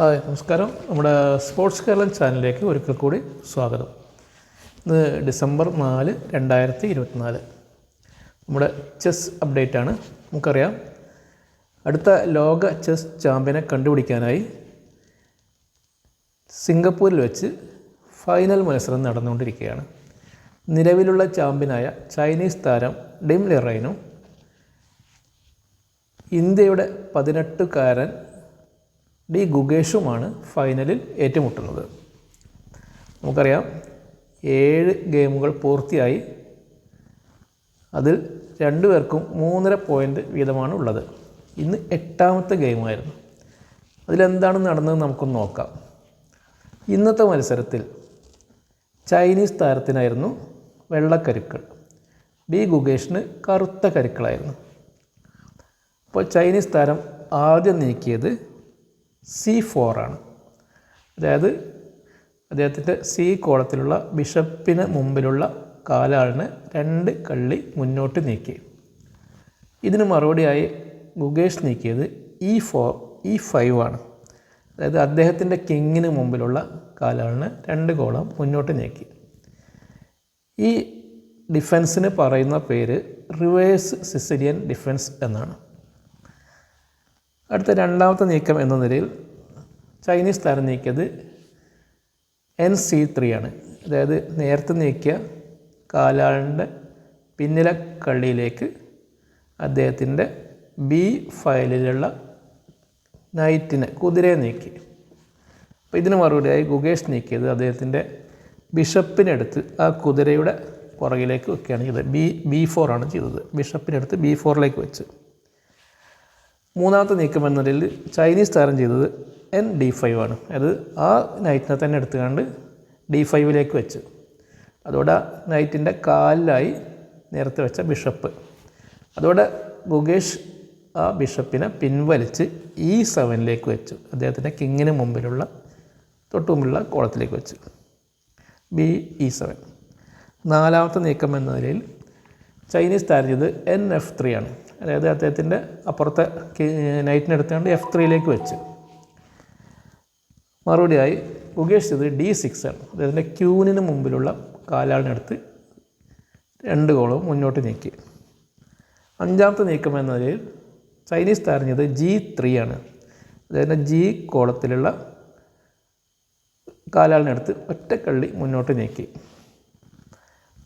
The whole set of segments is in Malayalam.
ഹായ് നമസ്കാരം. നമ്മുടെ സ്പോർട്സ് കേരളം ചാനലിലേക്ക് ഒരിക്കൽ കൂടി സ്വാഗതം. ഇന്ന് ഡിസംബർ നാല് രണ്ടായിരത്തി ഇരുപത്തിനാല്. നമ്മുടെ ചെസ് അപ്ഡേറ്റ് ആണ് നമുക്കറിയാം അടുത്ത ലോക ചെസ് ചാമ്പ്യനെ കണ്ടുപിടിക്കാനായി സിംഗപ്പൂരിൽ വെച്ച് ഫൈനൽ മത്സരം നടന്നുകൊണ്ടിരിക്കുകയാണ്. നിലവിലുള്ള ചാമ്പ്യനായ ചൈനീസ് താരം ഡിം ലെറൈനും ഇന്ത്യയുടെ പതിനെട്ടുകാരൻ ഡി ഗുഗേഷുമാണ് ഫൈനലിൽ ഏറ്റുമുട്ടുന്നത്. നമുക്കറിയാം ഏഴ് ഗെയിമുകൾ പൂർത്തിയായി. അതിൽ രണ്ടുപേർക്കും മൂന്നര പോയിന്റ് വീതമാണ് ഉള്ളത്. ഇന്ന് എട്ടാമത്തെ ഗെയിമായിരുന്നു. അതിലെന്താണ് നടന്നത് നമുക്കൊന്ന് നോക്കാം. ഇന്നത്തെ മത്സരത്തിൽ ചൈനീസ് താരത്തിനായിരുന്നു വെള്ളക്കരുക്കൾ. ഡി ഗുഗേഷിന് കറുത്ത കരുക്കളായിരുന്നു. അപ്പോൾ ചൈനീസ് താരം ആദ്യം നീക്കിയത് സി ഫോറാണ് അതായത് അദ്ദേഹത്തിന്റെ സി കോളത്തിലുള്ള ബിഷപ്പിന് മുമ്പിലുള്ള കാലാളിന് രണ്ട് കള്ളി മുന്നോട്ട് നീക്കി. ഇതിന് മറുപടിയായി ഗുഗേഷ് നീക്കിയത് ഇ ഫോർ ഇ ഫൈവ് ആണ്. അതായത് അദ്ദേഹത്തിന്റെ കിങ്ങിന് മുമ്പിലുള്ള കാലാളിന് രണ്ട് കോളം മുന്നോട്ട് നീക്കി. ഈ ഡിഫൻസിന് പറയുന്ന പേര് റിവേഴ്സ് സിസിലിയൻ ഡിഫൻസ് എന്നാണ്. അടുത്ത രണ്ടാമത്തെ നീക്കം എന്ന നിലയിൽ ചൈനീസ് താരം നീക്കിയത് എൻ സി ത്രീ ആണ്. അതായത് നേരത്തെ നീക്കിയ കാലാളിന്റെ പിന്നിലെ കള്ളിയിലേക്ക് അദ്ദേഹത്തിന്റെ ബി ഫയലിലുള്ള നൈറ്റിനെ കുതിരയെ നീക്കി. അപ്പോൾ ഇതിന് മറുപടിയായി ഗുഗേഷ് നീക്കിയത് അദ്ദേഹത്തിന്റെ ബിഷപ്പിനടുത്ത് ആ കുതിരയുടെ പുറകിലേക്ക് വെക്കുകയാണ് ചെയ്തത്. ബി ബി ആണ് ചെയ്തത്. ബിഷപ്പിനടുത്ത് ബി ഫോറിലേക്ക് വെച്ച്. മൂന്നാമത്തെ നീക്കം എന്ന നിലയിൽ ചൈനീസ് താരം ചെയ്തത് എൻ ഡി ഫൈവ് ആണ്. അത് ആ നൈറ്റിനെ തന്നെ എടുത്തുകൊണ്ട് ഡി ഫൈവിലേക്ക് വെച്ച്. അതോടെ നൈറ്റിന്റെ കാലിലായി നേരത്തെ വെച്ച ബിഷപ്പ് അതോടെ ഗുഗേഷ് ആ ബിഷപ്പിനെ പിൻവലിച്ച് ഇ സെവനിലേക്ക് വെച്ചു. അദ്ദേഹത്തിന്റെ കിങ്ങിന് മുമ്പിലുള്ള തൊട്ട് മുമ്പിലുള്ള കോളത്തിലേക്ക് വെച്ചു. ബി ഇ സെവൻ നാലാമത്തെ നീക്കം എന്ന നിലയിൽ ചൈനീസ് താരം ചെയ്ത് എൻ എഫ് ത്രീ ആണ്. അതായത് അദ്ദേഹത്തിന്റെ അപ്പുറത്തെ നൈറ്റിനെ എടുത്തുകൊണ്ട് എഫ് ത്രീയിലേക്ക് വെച്ച്. മറുപടിയായി മുകേഷ് ചെയ്തത് ഡി സിക്സ് ആണ്. അദ്ദേഹത്തിന്റെ ക്യൂനിന് മുമ്പിലുള്ള കാലാളിനടുത്ത് രണ്ട് ഗോളും മുന്നോട്ട് നീക്കി. അഞ്ചാമത്തെ നീക്കം എന്ന നിലയിൽ ചൈനീസ് താരം ചെയ്തത് ജി ത്രീ ആണ്. അദ്ദേഹത്തിന്റെ ജി കോളത്തിലുള്ള കാലാളിനടുത്ത് ഒറ്റക്കള്ളി മുന്നോട്ട് നീക്കി.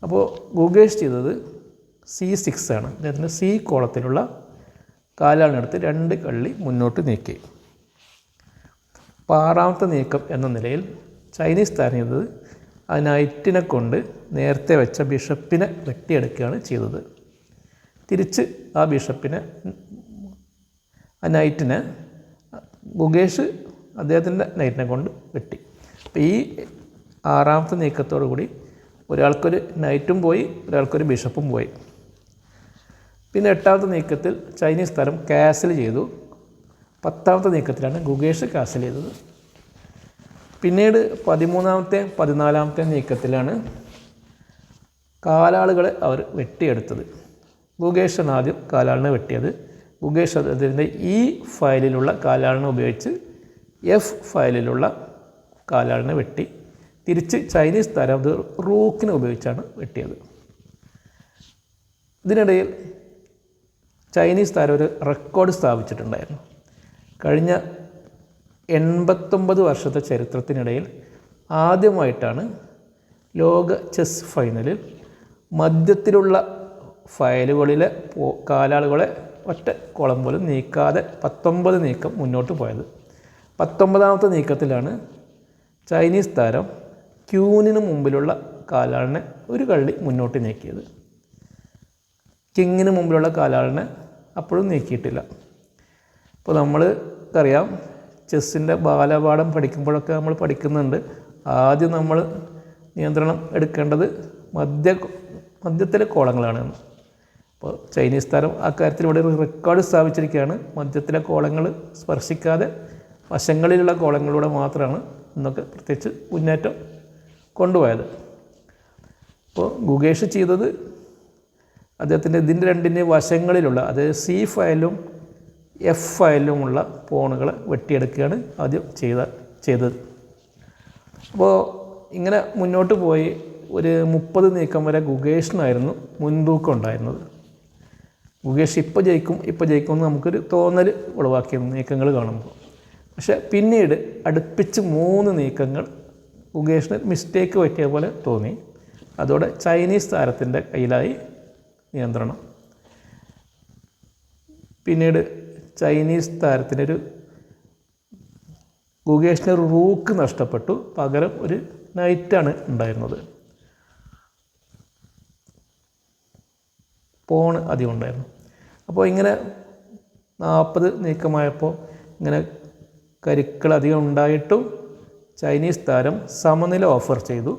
അപ്പോൾ ഗുഗേഷ് ചെയ്തത് സി സിക്സ് ആണ്. അദ്ദേഹത്തിന്റെ സി കോളത്തിലുള്ള കാലാളിനടുത്ത് രണ്ട് കള്ളി മുന്നോട്ട് നീക്കി. അപ്പോൾ ആറാമത്തെ നീക്കം എന്ന നിലയിൽ ചൈനീസ് താരം ചെയ്തത് ആ നൈറ്റിനെ കൊണ്ട് നേരത്തെ വെച്ച ബിഷപ്പിനെ വെട്ടിയെടുക്കുകയാണ് ചെയ്തത്. തിരിച്ച് ആ ബിഷപ്പിനെ ആ നൈറ്റിനെ ഗുകേഷ് അദ്ദേഹത്തിന്റെ നൈറ്റിനെ കൊണ്ട് വെട്ടി. അപ്പോൾ ഈ ആറാമത്തെ നീക്കത്തോടു കൂടി ഒരാൾക്കൊരു നൈറ്റും പോയി ഒരാൾക്കൊരു ബിഷപ്പും പോയി. പിന്നെ എട്ടാമത്തെ നീക്കത്തിൽ ചൈനീസ് താരം കാസിൽ ചെയ്തു. പത്താമത്തെ നീക്കത്തിലാണ് ഗുഗേഷ് കാസൽ ചെയ്തത്. പിന്നീട് പതിമൂന്നാമത്തെ പതിനാലാമത്തെ നീക്കത്തിലാണ് കാലാളുകളെ അവർ വെട്ടിയെടുത്തത്. ഗുഗേഷാണ് ആദ്യം കാലാളിനെ വെട്ടിയത്. ഗുഗേഷ് അദ്ദേഹത്തിന്റെ ഈ ഫയലിലുള്ള കാലാളിനെ ഉപയോഗിച്ച് എഫ് ഫയലിലുള്ള കാലാളിനെ വെട്ടി. തിരിച്ച് ചൈനീസ് താരം അത് റൂക്കിനെ ഉപയോഗിച്ചാണ് വെട്ടിയത്. ഇതിനിടയിൽ ചൈനീസ് താരം ഒരു റെക്കോർഡ് സ്ഥാപിച്ചിട്ടുണ്ടായിരുന്നു. കഴിഞ്ഞ എൺപത്തൊമ്പത് വർഷത്തെ ചരിത്രത്തിനിടയിൽ ആദ്യമായിട്ടാണ് ലോക ചെസ് ഫൈനലിൽ മധ്യത്തിലുള്ള ഫയലുകളിലെ കാലാളുകളെ ഒറ്റ കുളം പോലും നീക്കാതെ പത്തൊമ്പത് നീക്കം മുന്നോട്ട് പോയത്. പത്തൊമ്പതാമത്തെ നീക്കത്തിലാണ് ചൈനീസ് താരം ക്യൂനിന് മുമ്പിലുള്ള കാലാളിനെ ഒരു കള്ളി മുന്നോട്ട് നീക്കിയത്. കിങ്ങിന് മുമ്പിലുള്ള കാലാളിനെ അപ്പോഴും നീക്കിയിട്ടില്ല. അപ്പോൾ നമ്മൾ അറിയാം ചെസ്സിന്റെ ബാലപാഠം പഠിക്കുമ്പോഴൊക്കെ നമ്മൾ പഠിക്കുന്നുണ്ട്. ആദ്യം നമ്മൾ നിയന്ത്രണം എടുക്കേണ്ടത് മധ്യ മധ്യത്തിലെ കോളങ്ങളാണ്. അപ്പോൾ ചൈനീസ് താരം അക്കാര്യത്തിൽ ഇവിടെ ഒരു റെക്കോർഡ് സ്ഥാപിച്ചിരിക്കുകയാണ്. മധ്യത്തിലെ കോളങ്ങൾ സ്പർശിക്കാതെ വശങ്ങളിലുള്ള കോളങ്ങളിലൂടെ മാത്രമാണ് ഇന്നൊക്കെ പ്രത്യേകിച്ച് മുന്നേറ്റം കൊണ്ടുപോയത്. അപ്പോൾ ഗുഗേഷ് ചെയ്തത് അദ്ദേഹത്തിന്റെ ഇതിന്റെ രണ്ടിന്റെ വശങ്ങളിലുള്ള അതായത് സി ഫയലും എഫ് ഫയലിലുമുള്ള പോണുകളെ വെട്ടിയെടുക്കുകയാണ് ആദ്യം ചെയ്ത ചെയ്തത്. അപ്പോൾ ഇങ്ങനെ മുന്നോട്ട് പോയി ഒരു മുപ്പത് നീക്കം വരെ ഗുഗേഷിനായിരുന്നു മുൻതൂക്കം ഉണ്ടായിരുന്നത്. ഗുഗേഷ് ഇപ്പോൾ ജയിക്കും ഇപ്പോൾ ജയിക്കും എന്ന് നമുക്കൊരു തോന്നൽ ഉളവാക്കിയിരുന്നു നീക്കങ്ങൾ കാണുമ്പോൾ. പക്ഷേ പിന്നീട് അടുപ്പിച്ച് മൂന്ന് നീക്കങ്ങൾ ഗുഗേഷിന് മിസ്റ്റേക്ക് പറ്റിയ പോലെ തോന്നി. അതോടെ ചൈനീസ് താരത്തിന്റെ കയ്യിലായി നിയന്ത്രണം. പിന്നീട് ചൈനീസ് താരത്തിനൊരു ഗുകേഷിന് ഒരു റൂക്ക് നഷ്ടപ്പെട്ടു. പകരം ഒരു നൈറ്റാണ് ഉണ്ടായിരുന്നത്. പോണ് അധികം ഉണ്ടായിരുന്നു. അപ്പോൾ ഇങ്ങനെ നാൽപ്പത് നീക്കമായപ്പോൾ ഇങ്ങനെ കരുക്കൾ അധികം ഉണ്ടായിട്ടും ചൈനീസ് താരം സമനില ഓഫർ ചെയ്തു.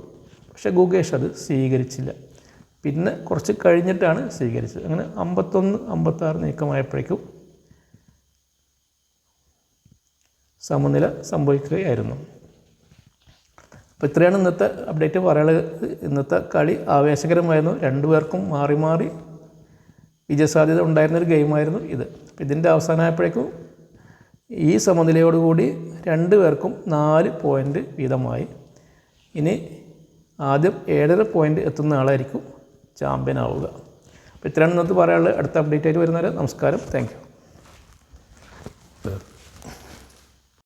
പക്ഷെ ഗുഗേഷ് അത് സ്വീകരിച്ചില്ല. പിന്നെ കുറച്ച് കഴിഞ്ഞിട്ടാണ് സ്വീകരിച്ചത്. അങ്ങനെ അമ്പത്തൊന്ന് അമ്പത്താറ് നീക്കമായപ്പോഴേക്കും സമനില സംഭവിക്കുകയായിരുന്നു. അപ്പോൾ ഇത്രയാണ് ഇന്നത്തെ അപ്ഡേറ്റ് പറയാനുള്ളത് ഇന്നത്തെ കളി. ആവേശകരമായിരുന്നു. രണ്ടുപേർക്കും മാറി മാറി വിജയസാധ്യത ഉണ്ടായിരുന്നൊരു ഗെയിമായിരുന്നു ഇത്. ഇതിന്റെ അവസാനമായപ്പോഴേക്കും ഈ സമനിലയോടുകൂടി രണ്ട് പേർക്കും നാല് പോയിന്റ് വീതമായി. ഇനി ആദ്യം ഏഴര പോയിന്റ് എത്തുന്ന ആളായിരിക്കും ചാമ്പ്യൻ ആവുക. അപ്പോൾ ഇത്രയാണ് ഇന്നത്തെ പറയാനുള്ളത്. അടുത്ത അപ്ഡേറ്റ് ആയിട്ട് വരുന്നവരെ നമസ്കാരം. താങ്ക്